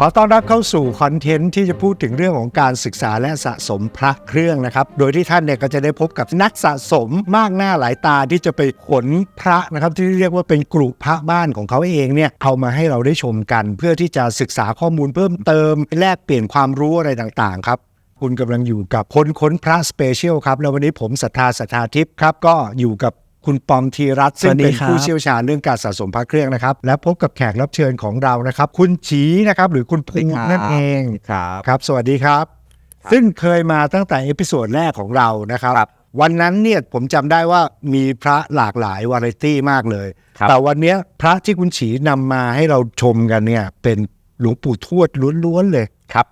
ขอต้อนรับเข้าสู่คอนเทนต์ที่จะพูดถึงเรื่องของการศึกษาและสะสมพระเครื่องนะครับ โดยที่ท่านเนี่ยก็จะได้พบกับนักสะสมมากหน้าหลายตาที่จะไปขนพระนะครับ ที่เรียกว่าเป็นกลุ่พระบ้านของเขาเองเนี่ยเอามาให้เราได้ชมกัน เพื่อที่จะศึกษาข้อมูลเพิ่มเติม แลกเปลี่ยนความรู้อะไรต่างๆครับคุณกำลังอยู่กับคนค้นพระสเปเชียลครับ แล้ววันนี้ผมศรัทธาศรัทธาทิพย์ครับก็อยู่กับ คุณปอมธีรัตน์ซึ่งเป็นสวัสดีครับผู้เชี่ยวชาญเรื่องการสะสมพระเครื่องนะครับ และพบกับแขกรับเชิญของเรานะครับ คุณฉีนะครับ หรือคุณภูมินั่นเองครับครับ สวัสดีครับ ซึ่งเคยมาตั้งแต่เอพิโซดแรกของเรานะครับครับวันนั้นเนี่ยผมจำได้ว่ามีพระหลากหลายวาไรตี้มากเลยครับแต่วันเนี้ยพระที่คุณฉีนำมาให้เราชมกันเนี่ย เป็นหลวงปู่ทวดล้วนๆเลยครับ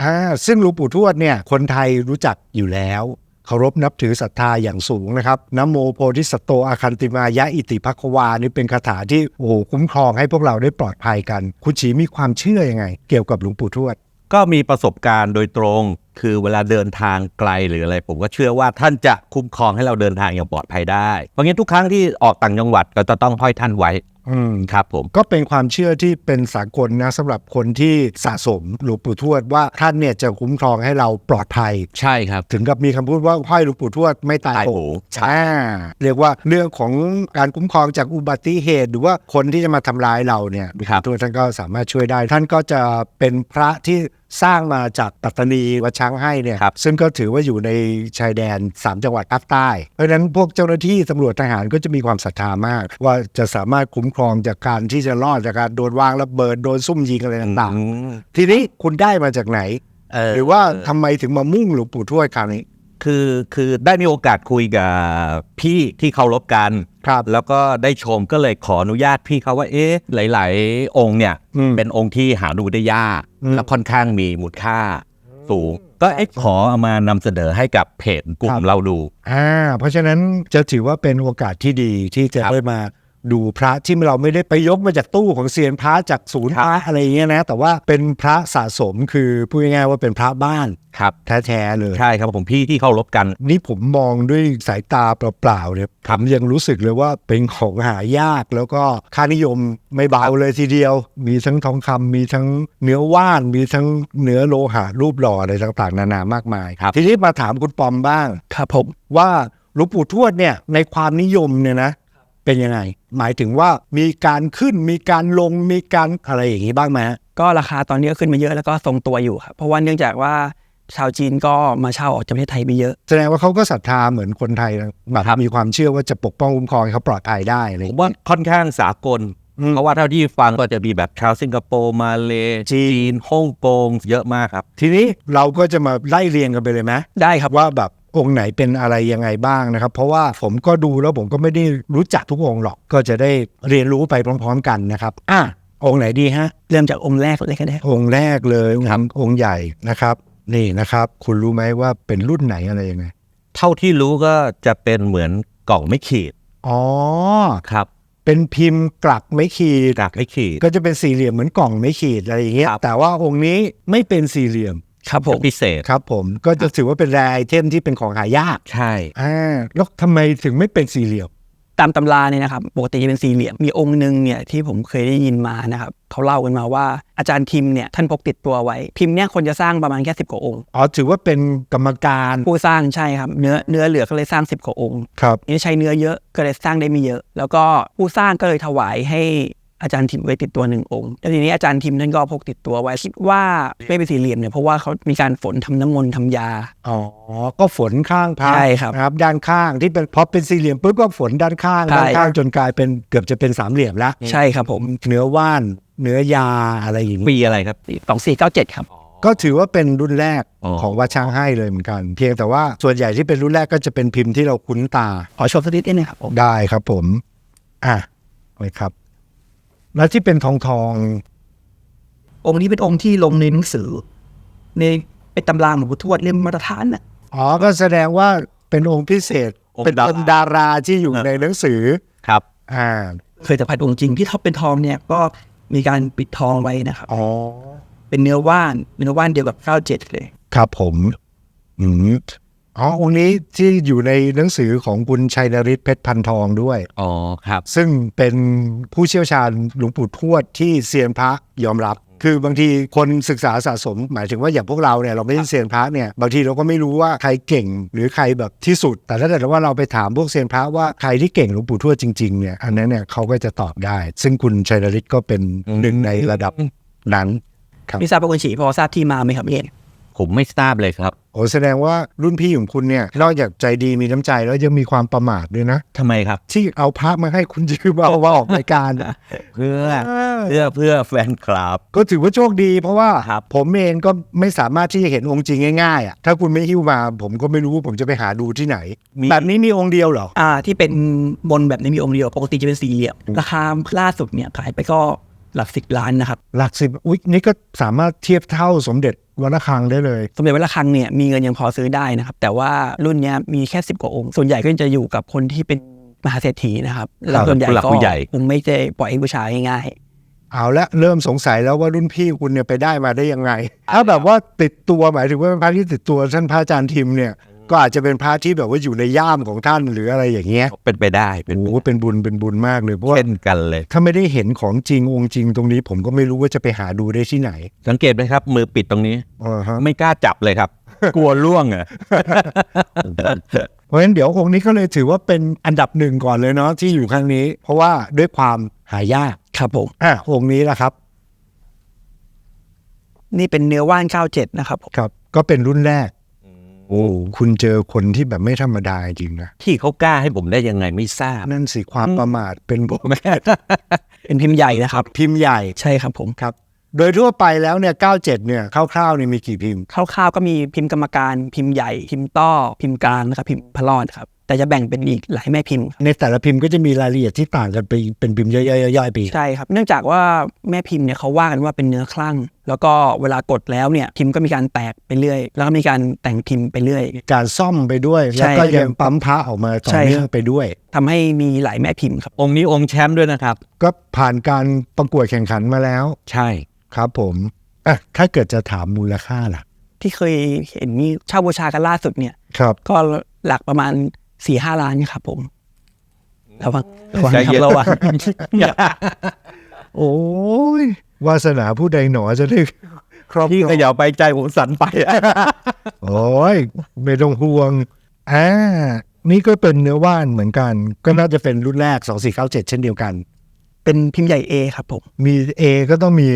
อ่าซึ่งหลวงปู่ทวดเนี่ยคนไทยรู้จักอยู่แล้ว เคารพนับถือศรัทธาอย่างสูงนะครับนโมโพธิสัตโตอาคันติมายะอิติภควานี่เป็นคาถาที่โอ้โหคุ้มครองให้พวกเราได้ปลอดภัยกัน คุณฉีมีความเชื่อยังไง เกี่ยวกับหลวงปู่ทวด ก็มีประสบการณ์โดยตรง คือเวลาเดินทางไกลหรืออะไร ผมก็เชื่อว่าท่านจะคุ้มครองให้เราเดินทางอย่างปลอดภัยได้เพราะงั้นทุกครั้งที่ออกต่างจังหวัดก็จะต้องห้อยท่านไว้ อืมครับผมก็เป็นความเชื่อที่เป็นสากลนะสำหรับคนที่สะสมหลวงปู่ทวดว่าท่านเนี่ยจะคุ้มครองให้เราปลอดภัย ใช่ครับ ถึงกับมีคำพูดว่าห้อยหลวงปู่ทวดไม่ตายตายโหโหงอ่าเรียกว่าเรื่องของการคุ้มครองจากอุบัติเหตุ หรือว่าคนที่จะมาทำร้ายเราเนี่ยหลวงครับปู่ทวดท่านก็สามารถช่วยได้ ท่านก็จะเป็นพระที่ สร้างมาจากปัตตานีวัดช้างให้เนี่ยครับซึ่งก็ถือว่าอยู่ในชายแดน 3 จังหวัดภาคใต้ เพราะฉะนั้นพวกเจ้าหน้าที่ตำรวจทหารก็จะมีความศรัทธามาก ว่าจะสามารถคุ้มครองจากการที่จะรอดจากการโดนวางระเบิดโดนซุ่มยิงอะไรต่างอืมๆทีนี้คุณได้มาจากไหนเออหรือว่าทำไมถึงมามุ่งหลวงปู่ทวดคราวนี้ คือคือได้มีโอกาสคุยกับพี่ที่เคารพกันครับแล้วก็ได้ชมก็เลยขออนุญาตพี่เขาว่าเอ๊ะหลาย ๆ องค์เนี่ยอืมเป็นองค์ที่หาดูได้ยากอืมและค่อนข้างมีมูลค่าสูงก็เอ๊ะขอเอามานำเสนอให้กับเพจกลุ่ครัมบเราดูอ่าเพราะฉะนั้นจะถือว่าเป็นโอกาสที่ดีที่จะครับได้มา ดูพระที่เราไม่ได้ไปยกมาจากตู้ของเซียนพระจากศูนย์ครัพบระอะไรอย่างเงี้ยนะ แต่ว่าเป็นพระสะสมคือพูดง่ายๆว่าเป็นพระบ้านครับแท้ๆเลยใช่ครับผมพี่ที่เคารพกัน นี่ผมมองด้วยสายตาเปล่าๆเนี่ยผมยังรู้สึกเลยว่าเป็นของหายากแล้วก็ค่านิยมไม่เบาเลยทีเดียว มีทั้งทองคำมีทั้งเนื้อว่าน มีทั้งเนื้อโลหะรูปหล่ออะไรต่างๆ นานามากมายครับทีนี้มาถามคุณปอมบ้างครับผมว่าหลวงปู่ทวดเนี่ยในความนิยมเนี่ยนะ เป็นยังไง หมายถึงว่ามีการขึ้นมีการลงมีการอะไรอย่างนี้บ้างไหมฮะก็ราคาตอนนี้ก็ขึ้นมาเยอะแล้วก็ทรงตัวอยู่ครับเพราะว่าเนื่องจากว่าชาวจีนก็มาเช่าออกจากประเทศไทยไปเยอะ แสดงว่าเขาก็ศรัทธาเหมือนคนไทยนะแบบครับมีความเชื่อว่าจะปกป้องคุ้มครองให้เขาปลอดภัยได้อะไรอผย่างมเงี้ยว่าค่อนข้างสากลอืมเพราะว่าเท่าที่ฟังก็จะมีแบบชาวสิงคโปร์มาเลจีนจีนฮ่องกงเยอะมากครับ ทีนี้เราก็จะมาไล่เรียงกันไปเลยไหมได้ครับว่าแบบ องค์ไหนเป็นอะไรยังไงบ้างนะครับ เพราะว่าผมก็ดูแล้วผมก็ไม่ได้รู้จักทุกองค์หรอก ก็จะได้เรียนรู้ไปพร้อม ๆ กันนะครับอะองค์ไหนดีฮะ เริ่มจากองค์แรกเลยก็ได้องค์แรกเลยครับองค์ใหญ่นะครับ นี่นะครับ คุณรู้ไหมว่าเป็นรุ่นไหนอะไรยังไงเท่าที่รู้ก็จะเป็นเหมือนกล่องไม่ขีดอ๋อครับ เป็นพิมพ์กลักไม่ขีดกากไม่ขีด ก็จะเป็นสี่เหลี่ยมเหมือนกล่องไม่ขีดอะไรอย่างเงี้ยครับแต่ว่าองค์นี้ไม่เป็นสี่เหลี่ยม ครับผมพิเศษครับผมก็จะถือว่าเป็นแรไอเทมที่เป็นของหายากใช่อ่าแล้วทำไมถึงไม่เป็นสี่เหลี่ยมตามตำราเนี่ยนะครับปกติจะเป็นสี่เหลี่ยมมีองค์หนึ่งเนี่ยที่ผมเคยได้ยินมานะครับเขาเล่ากันมาว่าอาจารย์ทิมเนี่ยท่านพกติดตัวไว้พิมพ์เนี่ยคนจะสร้างประมาณแค่สิบกว่าองค์อ๋อถือว่าเป็นกรรมการผู้สร้างใช่ครับเนื้อเนื้อเหลือก็เลยสร้างสิบกว่าองค์ครับนี่ใช้เนื้อเยอะก็เลยสร้างได้ไม่เยอะ แล้วก็ผู้สร้างก็เลยถวายให้ อาจารย์ทิมไว้ติดตัวหนึ่งองค์แล้วทีนี้อาจารย์ทิมท่านก็พกติดตัวไว้คิดว่าไม่เป็นสี่เหลี่ยมเนี่ยเพราะว่าเขามีการฝนทำน้ำมนต์ทำยา อ๋อ ก็ฝนข้างพระใช่ครับนะครับ ด้านข้างที่เป็นพอเป็นสี่เหลี่ยมปุ๊บก็ฝนด้านข้างใช่ ด้านข้างจนกลายเป็นเกือบจะเป็นสามเหลี่ยมแล้วใช่ครับผมเนื้อว่านเนื้อยาอะไรอย่างนี้ปีอะไรครับ สองสี่เก้าเจ็ดครับ ก็ถือว่าเป็นรุ่นแรกอ๋อ ของวัดช้างให้เลยเหมือนกัน เพียงแต่ว่าส่วนใหญ่ที่เป็นรุ่นแรกก็จะเป็นพิมพ์ที่เราคุ้นตา ขอชมสักนิดได้ไหมครับผม ได้ครับผม อะไว้ครับ แล้วที่เป็นทองทอง องค์นี้เป็นองค์ที่ลงในหนังสือ ในเป็นตำราหลวงปู่ทวดเล่มมาตรฐานน่ะอ๋อก็แสดงว่าเป็นองค์พิเศษ องค์เป็นดาราเป็นดาราที่อยู่ในหนังสือครับ อ่าเคยสัมผัสองค์จริงที่ท็อปเป็นทองเนี่ยก็มีการปิดทองไว้นะครับ อ๋อเป็นเนื้อว่านเป็นเนื้อว่านเดียวกับข้าวเจ็ดเลย ครับผมอืม อ๋อองค์นี้ที่อยู่ในหนังสือของคุณชัยนริศเพชรพันทองด้วย อ๋อครับ ซึ่งเป็นผู้เชี่ยวชาญหลวงปู่ทวดที่เซียนพระยอมรับ คือบางทีคนศึกษาสะสม หมายถึงว่าอย่างพวกเราเนี่ยเราไม่ใช่เซียนพระเนี่ยบางทีเราก็ไม่รู้ว่าใครเก่งหรือใครแบบที่สุด แต่ถ้าเกิดว่าเราไปถามพวกเซียนพระว่าใครที่เก่งหลวงปู่ทวดจริงๆเนี่ยอันนั้นเนี่ยเขาก็จะตอบได้ ซึ่งคุณชัยนฤทธิ์ก็เป็นหนึ่งในระดับนั้นครับไม่ทราบว่าคุณฉีพอทราบที่มาไหมครับเอ็น ผมไม่ทราบเลยครับโอ้แสดงว่ารุ่นพี่ของคุณเนี่ยนอกจากใจดีมีน้ำใจแล้วยังมีความประมาทด้วยนะทำไมครับ ที่เอาพระมาให้คุณยืมเอามาออกรายการ เพื่อเพื่อเพื่อแฟนคลับ ก็ถือว่าโชคดีเพราะว่าครับผมเองก็ไม่สามารถที่จะเห็นองค์จริงง่ายๆอะถ้าคุณไม่หิ้วมา ผมก็ไม่รู้ว่าผมจะไปหาดูที่ไหน แบบนี้มีองค์เดียวเหรออ่า ที่เป็นบนแบบนี้มีองค์เดียวปกติจะเป็นสี่เหลี่ยมราคาล่าสุดเนี่ยขายไปก็หลักสิบล้านนะครับ หลักสิบอุ๊ยนี่ก็สามารถเทียบเท่าสมเด็จ วัดระฆังได้เลย สมเด็จวัดระฆังเนี่ยมีเงินยังพอซื้อได้นะครับ แต่ว่ารุ่นเนี้ยมีแค่สิบกว่าองค์ ส่วนใหญ่ก็จะอยู่กับคนที่เป็นมหาเศรษฐีนะครับแล้วส่วนใหญ่ผู้หลักก็ผู้ใหญ่คงไม่ได้ปล่อยให้บูชาง่ายเอาละเริ่มสงสัยแล้วว่ารุ่นพี่คุณเนี่ยไปได้มาได้ยังไงถ้าแบบว่าติดตัวหมายถึงว่าเป็นพระที่ติดตัวท่านพระอาจารย์ทิมเนี่ย ก็อาจจะเป็นพระที่แบบว่าอยู่ในย่ามของท่านหรืออะไรอย่างเงี้ยเป็นไปได้เป็นโอ้โหเป็นบุญเป็นบุญมากเลยเพราะว่าเช่นกันเลย ถ้าไม่ได้เห็นของจริงองค์จริงตรงนี้ ผมก็ไม่รู้ว่าจะไปหาดูได้ที่ไหนสังเกตไหมครับ มือปิดตรงนี้อ่าฮะไม่กล้าจับเลยครับ กลัวล่วงอะ เพราะฉะนั้นเดี๋ยวองค์นี้ก็เลยถือว่าเป็นอันดับหนึ่งก่อนเลยเนาะที่อยู่ข้างนี้ เพราะว่าด้วยความหายากๆครับผมอะองค์นี้แหละครับ นี่เป็นเนื้อว่านเก้าเจ็ดนะครับผมครับ ก็เป็นรุ่นแรกโอ้ คุณเจอคนที่แบบไม่ธรรมดาจริงนะที่เขากล้าให้ผมได้ยังไงไม่ทราบ นั่นสิความประมาทเป็นผมเป็นพิมพ์ใหญ่นะครับ พิมพ์ใหญ่ใช่ครับผมครับ โดยทั่วไปแล้วเนี่ย 97 เนี่ยคร่าวๆเนี่ยมีกี่พิมพ์คร่าวๆก็มีพิมพ์กรรมการพิมพ์ใหญ่ พิมพ์ต้อพิมพ์กลางนะครับพิมพ์พระรอดครับ แต่จะแบ่งเป็นอีกหลายแม่พิมพ์ครับในแต่ละพิมพ์ก็จะมีรายละเอียดที่ต่างกันไปเป็นพิมพ์ย่อยๆๆๆไปใช่ครับ เนื่องจากว่าแม่พิมพ์เนี่ยเขาว่ากันว่าเป็นเนื้อคลั่ง แล้วก็เวลากดแล้วเนี่ยพิมพ์ก็มีการแตกไปเรื่อย แล้วก็มีการแต่งพิมพ์ไปเรื่อย การซ่อมไปด้วยใช่แล้วก็ยังปั๊มพระออกมาต่อใช่เนื่อคงรับไปด้วยทำให้มีหลายแม่พิมพ์ครับองค์นี้องค์แชมป์ด้วยนะครับ ก็ผ่านการประกวดแข่งขันมาแล้ว ใช่ครับผมอะถ้าเกิดจะถามมูลค่าล่ะที่เคยเห็นมีเช่าบูชากันล่าสุดเนี่ย ครับ ก็หลักประมาณ สี่ห้าล้านครับผมระวังระวังใจครัเย็นบระวังโอ้ยวาสนาผู้ใดหนอจะได้ครอบที่ครเของย่าไปใจผมสั่นไป โอ้ยไม่ต้องห่วงอ่านี่ก็เป็นเนื้อว่านเหมือนกัน ก็น่าจะเป็นรุ่นแรก 2497 เช่นเดียวกัน เป็นพิมพ์ใหญ่ A ครับผม มี A ก็ต้องมี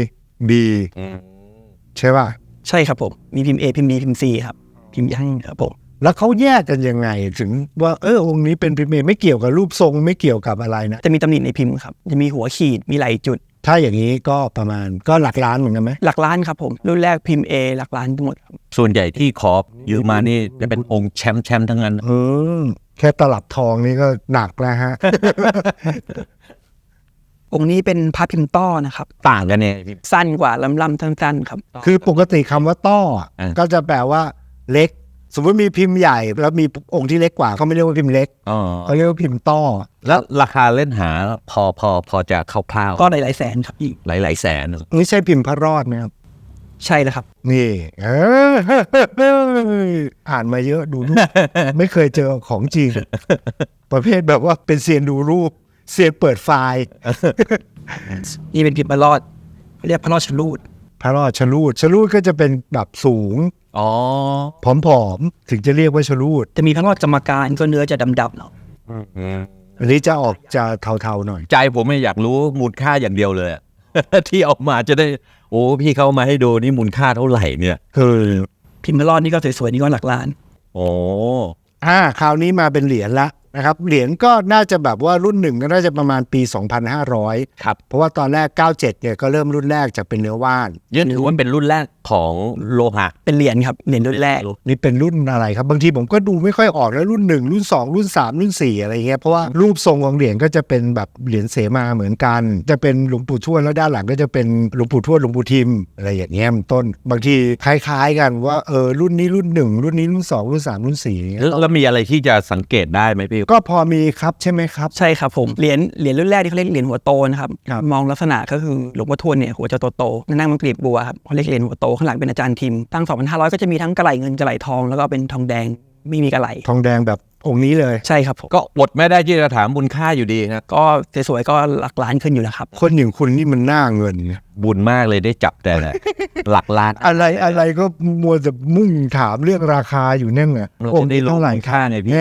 B ใช่ป่ะ ใช่ครับผม มีพิมพ์ A พิมพ์ B พิมพ์ C ครับ พิมพ์ยั่งครับผม แล้วเขาแยกกันยังไง ถึงว่าเออองค์นี้เป็นพิมพ์ A ไม่เกี่ยวกับรูปทรงไม่เกี่ยวกับอะไรนะจะมีตำหนิในพิมพ์ครับจะมีหัวขีดมีไหลจุด ถ้าอย่างนี้ก็ประมาณก็หลักล้านเหมือนกันไหมหลักล้านครับผมรุ่นแรกพิมพ์ A หลักล้านทั้งหมดครับส่วนใหญ่ที่ขอยืมมานี่จะเป็นองค์แชมป์แชมป์ทั้งนั้นเออแค่ตลับทองนี่ก็หนักแล้วฮะ องค์นี้เป็นพระพิมพ์ต้อนะครับ ต่างกันเนี่ยพี่สั้นกว่าลำลำสั้นๆครับ คือปกติคำว่าต้ออะอ่า ก็จะแปลว่าเล็ก สมมติมีพิมพ์ใหญ่แล้วมีองค์ที่เล็กกว่าเขาไม่เรียกว่าพิมพ์เล็กอ๋อเขาเรียกว่าพิมพ์ต้อแล้วราคาเล่นหาพอพอพอจะคร่าวก็หลายๆแสนครับอีกๆหลายๆแสนนี่ใช่พิมพ์พระรอดไหมครับใช่แล้วครับ นี่เอออ่านมาเยอะดูรูปไม่เคยเจอของจริง ประเภทแบบว่าเป็นเซียนดูรูปเซียนเปิดไฟล์นี่เป็นพิมพ์พระรอดเรียกพระรอดชลูดพระรอดชะลูดชะลูดก็จะเป็นแบบสูง อ๋อผอมๆ ถึงจะเรียกว่าชะลูด จะมีพระรอดกรรมการก็เนื้อจะดำๆเนาะอันนี้จะออกจะเทาๆหน่อย ใจผมไม่อยากรู้มูลค่าอย่างเดียวเลยอะ ที่เออกมาจะได้ โอ้พี่เขามาให้ดูนี่มูลค่าเท่าไหร่เนี่ยคือพิมพ์พระรอดนี่ก็สวยๆนี่ก็หลักล้าน โอ้อ่าคราวนี้มาเป็นเหรียญละ นะครับเหรียญก็น่าจะแบบว่ารุ่นหนึ่งก็น่าจะประมาณปี 2500 ครับ เพราะว่าตอนแรก 97 เนี่ยก็เริ่มรุ่นแรกจากเป็นเนื้อว่านยืนถือว่าเป็นรุ่นแรกของโลหะเป็นเหรียญครับเหรียญรุ่นแรกนี่เป็นรุ่นอะไรครับ บางทีผมก็ดูไม่ค่อยออกแล้วรุ่น 1 รุ่น 2 รุ่น 3 รุ่น 4 อะไรเงี้ยเพราะว่ารูปทรงของเหรียญก็จะเป็นแบบเหรียญเสมาเหมือนกัน จะเป็นหลวงปู่ทวดแล้วด้านหลังก็จะเป็นหลวงปู่ทวดหลวงปู่ทิม อะไรอย่างเงี้ยเป็นต้น บางทีคล้ายๆ กันว่าเออรุ่นนี้รุ่น 1 รุ่นนี้รุ่น 2 รุ่น 3 รุ่น4อย่างเงี้ยแล้วแล้วมีอะไรที่จะสังเกตได้ไหมพี่ก็พอมีครับใช่ไหมครับ ใช่ครับผมเหรียญเหรียญรุ่นแรกที่เขาเรียกเหรียญหัวโตนะครับครับ มองลักษณะก็คือหลวงพ่อทวดเนี่ยหัวจะโตๆนั่งมันกรีบบัวครับเขาเรียกเหรียญหัวโตข้างหลังเป็นอาจารย์ทิมตั้ง 2,500 ก็จะมีทั้งกระไหลเงินกระไหลทองแล้วก็เป็นทองแดงไม่มีกระไหล ทองแดงแบบ องค์นี้เลย ใช่ครับผมก็อดไม่ได้ที่จะถามบุญค่าอยู่ดีครับก็สวยๆก็หลักล้านขึ้นอยู่นะครับคนอย่างคุณนี่มันน่าเงินนะบุญมากเลยได้จับแต่ละ หลักล้านอะไรอะไรก็มัวแต่มุ่งถามเรื่องราคาอยู่นั่นไงเราองจะค์ได้รู้เท่าไหร่คุณค่าไงพี่แหม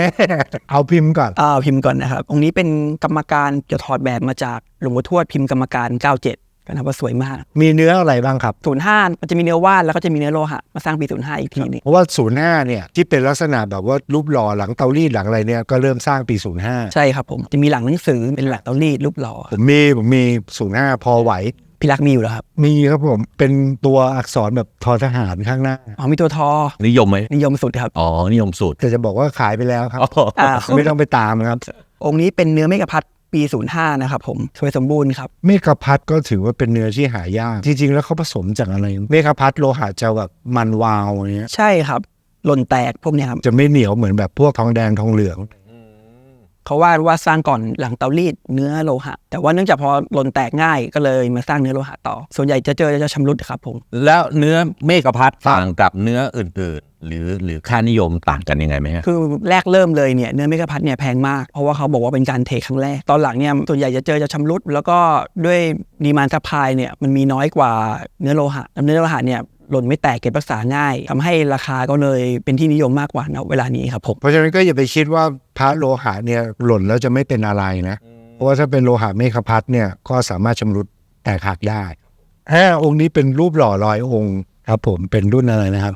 เอาพิมพ์ก่อนอ่าพิมพ์ก่อนนะครับองค์นี้เป็นกรรมการจะถอดแบบมาจากหลวงปู่ทวดพิมพ์กรรมการ 97 ก็นับว่าสวยมาก มีเนื้ออะไรบ้างครับ 05 มันจะมีเนื้อว่านแล้วก็จะมีเนื้อโลหะมาสร้างปี 05 อีกทีหนึงเพราะว่าศูนย์ห้าเนี่ยที่เป็นลักษณะแบบว่ารูปหล่อหลังเตารีดหลังอะไรเนี่ยก็เริ่มสร้างปีศูนย์ห้าใช่ครับผมจะมีหลังหนังสือเป็นหลักเตารีดรูปหล่อผมมีผมมีศูนย์ห้าพอไหว พี่รักมีอยู่แล้วครับมีครับผมเป็นตัวอักษรแบบทอทหารข้างหน้า อ๋อมีตัวทอนิยมไหมนิยมสุดครับอ๋อนิยมสุดแต่จะบอกว่าขายไปแล้วครับ อ๋ออ่าไม่ต้องไปตามนะครับ องค์นี้เป็นเนื้อเมกะพัด ปี 05 นะครับผมสวยสมบูรณ์ครับ เมฆพัดก็ถือว่าเป็นเนื้อที่หายาก จริง ๆ แล้วเขาผสมจากอะไร เมฆพัดโลหะจะแบบมันวาวอย่างเงี้ย ใช่ครับหล่นแตกพวกเนี้ยครับ จะไม่เหนียวเหมือนแบบพวกทองแดงทองเหลือง เขาว่าว่าสร้างก่อนหลังเตารีดเนื้อโลหะ แต่ว่าเนื่องจากพอหล่นแตกง่ายก็เลยมาสร้างเนื้อโลหะต่อ ส่วนใหญ่จะเจอจะชำรุดครับผม แล้วเนื้อเมฆพัดต่างกับเนื้ออื่นๆ หรือหรือค่านิยมต่างกันยังไงไหมฮะคือแรกเริ่มเลยเนี่ยเนื้อเมกะพัดเนี่ยแพงมาก เพราะว่าเขาบอกว่าเป็นการเทครั้งแรก ตอนหลังเนี่ยส่วนใหญ่จะเจอจะชำรุด แล้วก็ด้วยดีมานซัพพลายเนี่ยมันมีน้อยกว่าเนื้อโลหะแล้วเนื้อโลหะเนี่ย หล่นไม่แตกเก็บรักษาง่ายทำให้ราคาก็เลยเป็นที่นิยมมากกว่าณเวลานี้ครับผมเพราะฉะนั้นก็อย่าไปคิดว่าพระโลหะเนี่ยหล่นแล้วจะไม่เป็นอะไรนะ เพราะว่าถ้าเป็นโลหะเมฆพัดเนี่ยก็สามารถชำรุดแตกหักได้ห้าองค์นี้เป็นรูปหล่อร้อยองค์ครับผมเป็นรุ่นอะไรนะครับ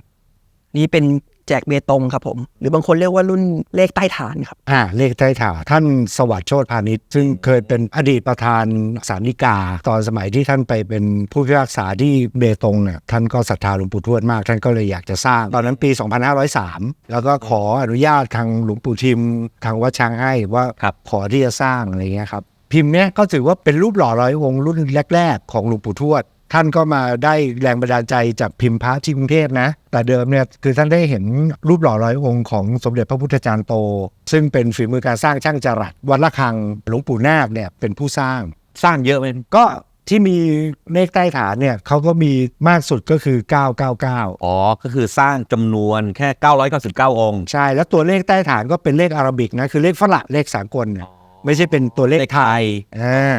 นี่เป็นแจกเบตงครับผม หรือบางคนเรียกว่ารุ่นเลขใต้ฐานครับอ่าเลขใต้ถาท่านสวัสดิ์โชติพาณิชย์ซึ่งเคยเป็นอดีตประธานศาลฎีกา ตอนสมัยที่ท่านไปเป็นผู้พิพากษาที่เบตงเนี่ยท่านก็ศรัทธาหลวงปู่ทวดมาก ท่านก็เลยอยากจะสร้าง ตอนนั้นปี 2503 แล้วก็ขออนุญาตทางหลวงปู่ทิมทางวัดช้างให้ว่าครับขอที่จะสร้างอะไรเงี้ยครับพิมพ์เนี้ยก็ถือว่าเป็นรูปหล่อร้อยองค์รุ่นแรก ๆ ของหลวงปู่ทวด ท่านก็มาได้แรงบันดาลใจจากพิมพ์พระที่กรุงเทพนะ แต่เดิมเนี่ยคือท่านได้เห็นรูปหล่อร้อยองค์ของสมเด็จพระพุทธจารย์โต ซึ่งเป็นฝีมือการสร้างช่างจรัสวัดละคังหลวงปู่นาคเนี่ยเป็นผู้สร้างสร้างเยอะไหมก็ที่มีเลขใต้ฐานเนี่ยเขาก็มีมากสุดก็คือ 999 อ๋อ ก็คือสร้างจำนวนแค่ 999 องค์ ใช่ แล้วตัวเลขใต้ฐานก็เป็นเลขอาราบิกนะ คือเลขฝรั่งเลขสากลเนี่ยไม่ใช่เป็นตัวเลขเลขไทไทยยอ่า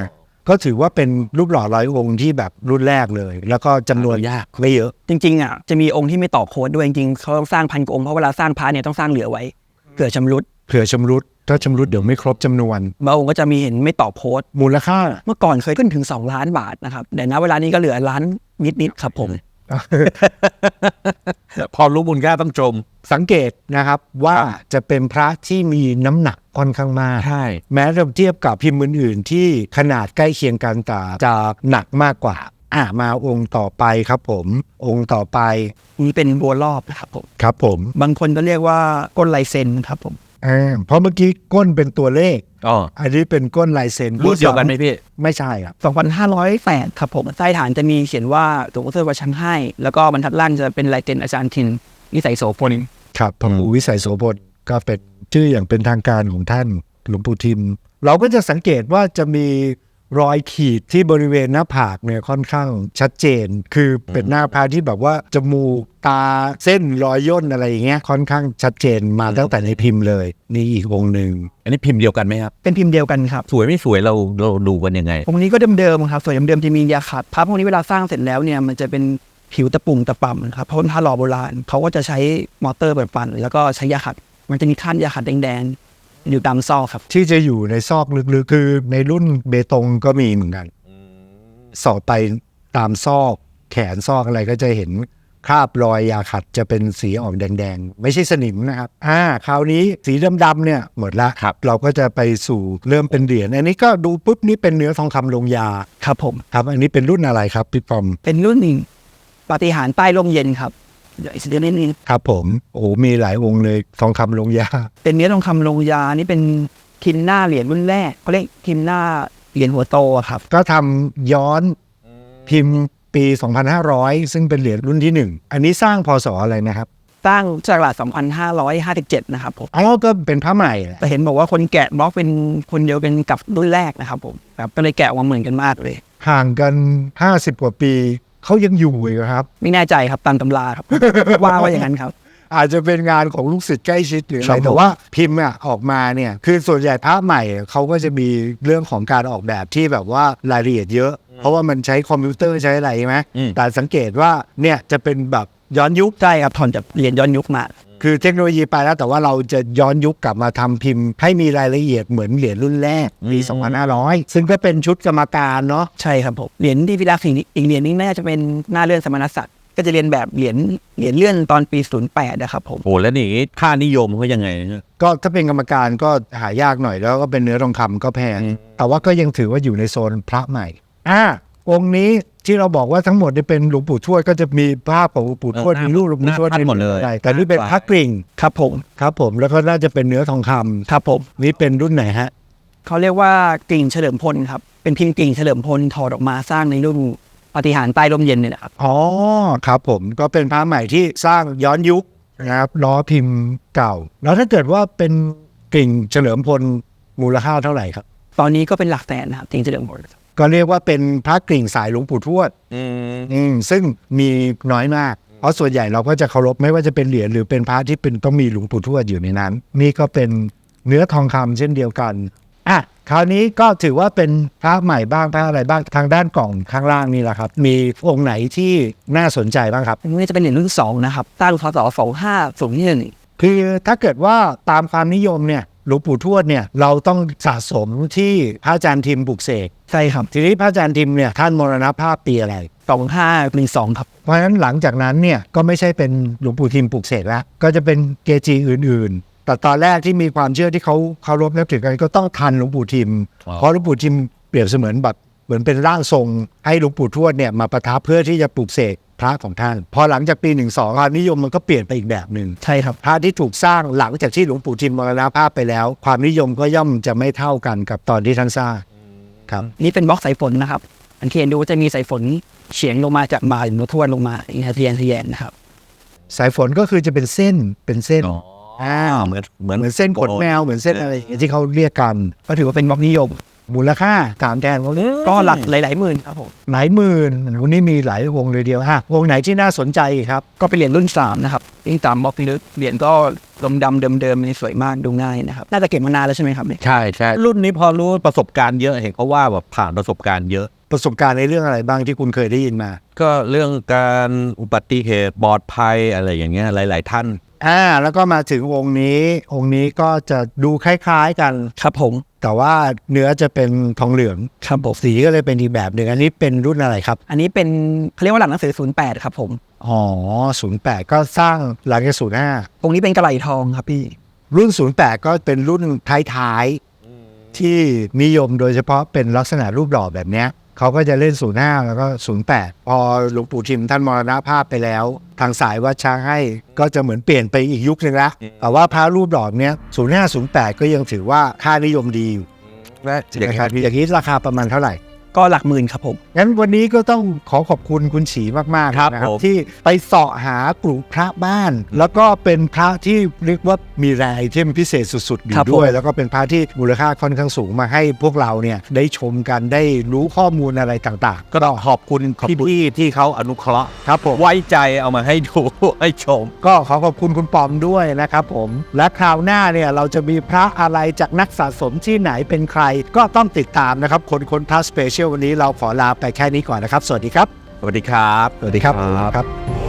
ก็ถือว่าเป็นรูปหล่อร้อยองค์ที่แบบรุ่นแรกเลย แล้วก็จำนวนหายากไม่เยอะ จริงๆอะจะมีองค์ที่ไม่ต่อโค้ดด้วยจริงๆเขาต้องสร้างพันกว่าองค์เพราะเวลาสร้างพระเนี่ยต้องสร้างเหลือไว้เกิดชำรุดเผื่อชำรุดถ้าชำรุดเดี๋ยวไม่ครบจำนวนบางองค์ก็จะมีเห็นไม่ต่อโค้ดมูลค่า เมื่อก่อนเคยขึ้นถึง 2 ล้านบาทนะครับแต่ณเวลานี้ก็เหลือล้านนิดๆครับผม พอรู้บุญค่าต้องชม สังเกตนะครับว่าจะเป็นพระที่มีน้ำหนักค่อนข้างมาก ใช่ แม้จะเทียบกับพิมพ์อื่นๆ ที่ขนาดใกล้เคียงกันแต่จะหนักมากกว่า อะมาองค์ต่อไปครับผม องค์ต่อไปนี่เป็นบัวรอบนะครับผม ครับผม บางคนก็เรียกว่าก้นลายเซ็นครับผม อ่าเพราะเมื่อกี้ก้นเป็นตัวเลข อ๋ออันนี้เป็นก้นลายเซ็นรุ่นเดียวกันไหมพี่ ไม่ใช่ครับ 2,508ครับผมใต้ฐานจะมีเขียนว่าหลวงพ่อเสื้อวัดชั้งให้ แล้วก็บรรทัดล่างจะเป็นลายเซ็นอาจารย์ทินนิสัยโสพลครับพระอืมครูวิสัยโสพลก็เป็นชื่ออย่างเป็นทางการของท่านหลวงปู่ทิม เราก็จะสังเกตว่าจะมี รอยขีดที่บริเวณหน้าผากเนี่ยค่อนข้างชัดเจน คือเป็นหน้าผากที่แบบว่าจมูกตาเส้นรอยย่นอะไรอย่างเงี้ยค่อนข้างชัดเจนมาตั้งแต่ในพิมพ์เลยนี่อีกองค์หนึ่งอันนี้พิมพ์เดียวกันไหมครับ เป็นพิมพ์เดียวกันครับ สวยไม่สวยเราเราดูกันยังไงองค์นี้ก็เดิมๆครับส่วนเดิมๆจะมียาขัดพระพวกนี้เวลาสร้างเสร็จแล้วเนี่ยมันจะเป็นผิวตะปุ่มตะป่ำนะครับเพราะเป็นพระหล่อโบราณเขาก็จะใช้มอเตอร์แบบปั่นแล้วก็ใช้ยาขัด มันจะมีขั้นยาขัดแดงๆ อยู่ตามซอกครับ ที่จะอยู่ในซอกลึกๆ คือในรุ่นเบตงก็มีเหมือนกันสอดไปตามซอก แขนซอกอะไรก็จะเห็นคราบรอยยาขัดจะเป็นสีออกแดงๆ ไม่ใช่สนิมนะครับ อ่า คราวนี้สีดำๆเนี่ยหมดละครับ เราก็จะไปสู่เริ่มเป็นเหรียญ อันนี้ก็ดูปุ๊บนี่เป็นเนื้อทองคำลงยา ครับผม ครับ อันนี้เป็นรุ่นอะไรครับพี่ปอม เป็นรุ่นหนึ่งปาฏิหาริย์ใต้ร่มเย็นครับเดี๋ยว อีกสักเดือนนิดนึงครับผม โอ้โหมีหลายองค์เลยทองคำลงยา เป็นเนื้อทองคำลงยานี่เป็นพิมพ์หน้าเหรียญรุ่นแรกเขาเรียกพิมพ์หน้าเหรียญหัวโตอะครับ ก็ทำย้อนพิมพ์ปี 2500 ซึ่งเป็นเหรียญรุ่นที่หนึ่งอันนี้สร้างพศอะไรนะครับสร้างจากหลัก2557 นะครับผมอ๋อก็เป็นพระใหม่แหละแต่เห็นบอกว่าคนแกะบล็อกเป็นคนเดียวกันกับรุ่นแรกนะครับผมแบบก็เลยแกะออกมาเหมือนกันมากเลย ห่างกัน 50 กว่าปี เขายังอยู่อีกเหรอครับ ไม่แน่ใจครับตามตำราครับ ว่าว่าอย่างนั้นครับ อาจจะเป็นงานของลูกศิษย์ใกล้ชิดหรืออะครัไรบผม แต่ว่าพิมพ์อะออกมาเนี่ยคือส่วนใหญ่พระใหม่เขาก็จะมีเรื่องของการออกแบบที่แบบว่ารายละเอียดเยอะ เพราะว่ามันใช้คอมพิวเตอร์ใช้อะไรใช่ไหมอืม แต่สังเกตว่าเนี่ยจะเป็นแบบย้อนยุค ใช่ครับถอนจากเรียนย้อนยุคมา คือเทคโนโลยีไปแล้วแต่ว่าเราจะย้อนยุคกลับมาทำพิมพ์ ให้มีรายละเอียดเหมือนเหรียญรุ่นแรกปี2500 ซึ่งก็เป็นชุดกรรมการเนาะใช่ครับผมเหรียญที่พิรักษ์สิ่งนี้อีกเหรียญนึงน่าจะเป็นหน้าเลื่อนสมณศักดิ์ก็จะเรียนแบบเหรียญเหรียญเลื่อนตอนปี 08 นะครับผมโอ้แล้วนี่ค่านิยมเขายังไงเนี่ยก็ถ้าเป็นกรรมการก็หายากหน่อยแล้วก็เป็นเนื้อทองคำก็แพงอืมแต่ว่าก็ยังถือว่าอยู่ในโซนพระใหม่อ่าองค์นี้ ที่เราบอกว่าทั้งหมดเนี่ยเป็นหลวงปู่ทวดก็จะมีภาพของหลวงปู่ทวดมีรูปหลวงปู่ทวดหน้าท่านหมดเลยใช่แต่นี่เป็นพระกริ่งครับผมครับผมแล้วก็น่าจะเป็นเนื้อทองคำครับผมนี่เป็นรุ่นไหนฮะเขาเรียกว่ากริ่งเฉลิมพลครับเป็นพิมพ์กริ่งเฉลิมพลถอดออกมาสร้างในรุ่นปาฏิหารย์ใต้ลมเย็นเนี่ยนะครับอ๋อครับผมก็เป็นพระใหม่ที่สร้างย้อนยุคนะครับล้อพิมพ์เก่า แล้วถ้าเกิดว่าเป็นกริ่งเฉลิมพลมูลค่าเท่าไหร่ครับ ตอนนี้ก็เป็นหลักแสนนะครับกริ่งเฉลิมพล ก็เรียกว่าเป็นพระกริ่งสายหลวงปู่ทวดอืมซึ่งมีน้อยมาก เพราะส่วนใหญ่เราก็จะเคารพไม่ว่าจะเป็นเหรียญหรือเป็นพระที่เป็นต้องมีหลวงปู่ทวดอยู่ในนั้น นี่ก็เป็นเนื้อทองคำเช่นเดียวกันอะคราวนี้ก็ถือว่าเป็นพระใหม่บ้างพระอะไรบ้างทางด้านกล่องข้างล่างนี่แหละครับ มีองค์ไหนที่น่าสนใจบ้างครับ อันนี้จะเป็นเหรียญรุ่นสองนะครับสร้างพศสองห้าศูนย์หนึ่งคือถ้าเกิดว่าตามความนิยมเนี่ย หลวงปู่ทวดเนี่ยเราต้องสะสมที่พระอาจารย์ทิมปลุกเสกใช่ครับ ทีนี้พระอาจารย์ทิมเนี่ยท่านมรณภาพปีอะไรสองห้าหนึ่งสองครับ เพราะฉะนั้นหลังจากนั้นเนี่ยก็ไม่ใช่เป็นหลวงปู่ทิมปลุกเสกแล้ว ก็จะเป็นเกจิอื่น ๆ แต่ตอนแรกที่มีความเชื่อที่เขาเคารพนับถือกันก็ต้องทันหลวงปู่ทิมอ๋อเพราะหลวงปู่ทิมเปรียบเสมือนแบบเหมือนเป็นร่างทรงให้หลวงปู่ทวดเนี่ยมาประทับเพื่อที่จะปลุกเสก พระของท่าน พอหลังจากปีหนึ่งสองความนิยมมันก็เปลี่ยนไปอีกแบบหนึ่งใช่ครับพระที่ถูกสร้างหลังจากที่หลวงปู่ทิมมรณภาพไปแล้ว ความนิยมก็ย่อมจะไม่เท่ากันกับตอนที่ท่านสร้างครับนี่เป็นบล็อกสายฝนนะครับอันเขียนดูว่าจะมีสายฝนเฉียงลงมาจากบ่าหลวงทวดลงมาอีกนะเทียนเทียนนะครับ สายฝนก็คือจะเป็นเส้นเป็นเส้นอ๋ออ่าเหมือนเหมือนเหมือนเส้นขนแมวเหมือนเส้นอะไรอย่างเงี้ยที่เขาเรียกกัน ก็ถือว่าเป็นบล็อกนิยม มูลค่าถามแทนเขาก็หลักหลาย ๆ หมื่นครับผมหลายหมื่นวันนี้มีหลายวงเลยเดียวฮะวงไหนที่น่าสนใจครับก็เป็นเหรียญรุ่นสามนะครับยิ่งตามบล็อกลึกเหรียญก็ดำดำเดิมเดิมๆสวยมากดูง่ายนะครับ น่าจะเก็บมานานแล้วใช่ไหมครับเนี่ยใช่ใช่รุ่นนี้พอรู้ประสบการณ์เยอะเห็นเขาว่าแบบผ่านประสบการณ์เยอะประสบการณ์ในเรื่องอะไรบ้างที่คุณเคยได้ยินมา ก็เรื่องการอุบัติเหตุปลอดภัยอะไรอย่างเงี้ยหลาย ๆ ท่านอ่าแล้วก็มาถึงองค์นี้องค์นี้ก็จะดูคล้าย ๆ กันครับผม แต่ว่าเนื้อจะเป็นทองเหลืองครับผมสีก็เลยเป็นอีกแบบหนึ่งอันนี้เป็นรุ่นอะไรครับ อันนี้เป็นเขาเรียกว่าหลักหนังสือ 08 ครับผม อ๋อศูนย์แปดก็สร้างหลังจากศูนย์ห้าองค์นี้เป็นกระไหลทองครับพี่ รุ่นศูนย์แปดก็เป็นรุ่นท้ายๆที่นิยมโดยเฉพาะเป็นลักษณะรูปหล่อแบบเนี้ย เขาก็จะเล่น05แล้วก็08พอหลวงปู่ทิมท่านมรณภาพไปแล้ว ทางสายวัดช้างให้ก็จะเหมือนเปลี่ยนไปอีกยุคหนึ่งละแต่ว่าพระรูปหล่อเนี้ย05 08ก็ยังถือว่าค่านิยมดีอยู่อย่างนะครับอย่างนี้ราคาประมาณเท่าไหร่ ก็หลักหมื่นครับผม งั้นวันนี้ก็ต้องขอขอบคุณคุณฉีมากๆครับนะครับ ผม ที่ไปเสาะหากลุ่มพระบ้าน แล้วก็เป็นพระที่เรียกว่ามีแรไอเทมพิเศษสุดๆ อยู่ครับผม ด้วย แล้วก็เป็นพระที่มูลค่าค่อนข้างสูงมาให้พวกเราเนี่ยได้ชมกันได้รู้ข้อมูลอะไรต่างก็ต้องขอบคุณ พี่ๆที่เขาอนุเคราะห์ๆครับผม ไว้ใจเอามาให้ดู ให้ชม ก็ขอขอบคุณคุณปอมด้วยนะครับผม และคราวหน้าเนี่ยเราจะมีพระอะไรจากนักสะสมที่ไหนเป็นใคร ก็ต้องติดตามนะครับคนคนพระสเปเชียลวันนี้เราขอลาไปแค่นี้ก่อนนะครับ สวัสดีครับ สวัสดีครับ สวัสดีครับครับครับ